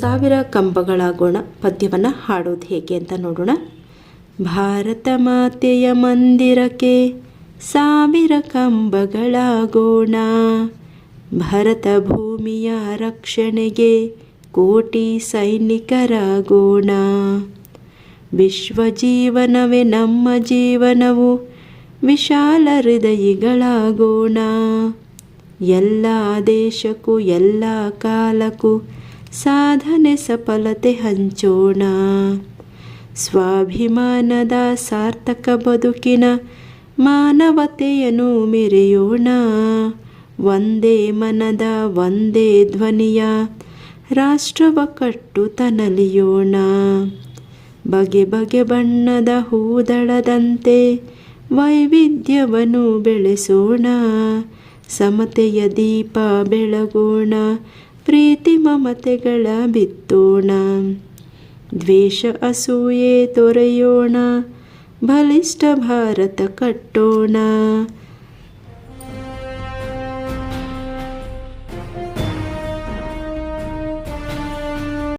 ಸಾವಿರ ಕಂಬಗಳಾಗೋಣ ಪದ್ಯವನ್ನು ಹಾಡೋದು ಹೇಗೆ ಅಂತ ನೋಡೋಣ. ಭಾರತ ಮಾತೆಯ ಮಂದಿರಕ್ಕೆ ಸಾವಿರ ಕಂಬಗಳಾಗೋಣ ಭರತ ಭೂಮಿಯ ರಕ್ಷಣೆಗೆ ಕೋಟಿ ಸೈನಿಕರಾಗೋಣ ವಿಶ್ವ ಜೀವನವೇ ನಮ್ಮ ಜೀವನವು, ವಿಶಾಲ ಹೃದಯಿಗಳಾಗೋಣ ಎಲ್ಲ ದೇಶಕ್ಕೂ, ಎಲ್ಲ ಕಾಲಕ್ಕೂ ಸಾಧನೆ ಸಫಲತೆ ಹಂಚೋಣ. ಸ್ವಾಭಿಮಾನದ ಸಾರ್ಥಕ ಬದುಕಿನ ಮಾನವತೆಯನ್ನು ಮೆರೆಯೋಣ. ಒಂದೇ ಮನದ, ಒಂದೇ ಧ್ವನಿಯ ರಾಷ್ಟ್ರವ ಕಟ್ಟುತನಲಿಯೋಣ ಬಗೆ ಬಗೆ ಬಣ್ಣದ ಹೂದಳದಂತೆ ವೈವಿಧ್ಯವನ್ನು ಬೆಳೆಸೋಣ. ಸಮತೆಯ ದೀಪ ಬೆಳಗೋಣ. ಪ್ರೀತಿ ಮಮತೆಗಳ ಬಿತ್ತೋಣ. ದ್ವೇಷ ಅಸೂಯೆ ತೊರೆಯೋಣ. ಬಲಿಷ್ಠ ಭಾರತ ಕಟ್ಟೋಣ.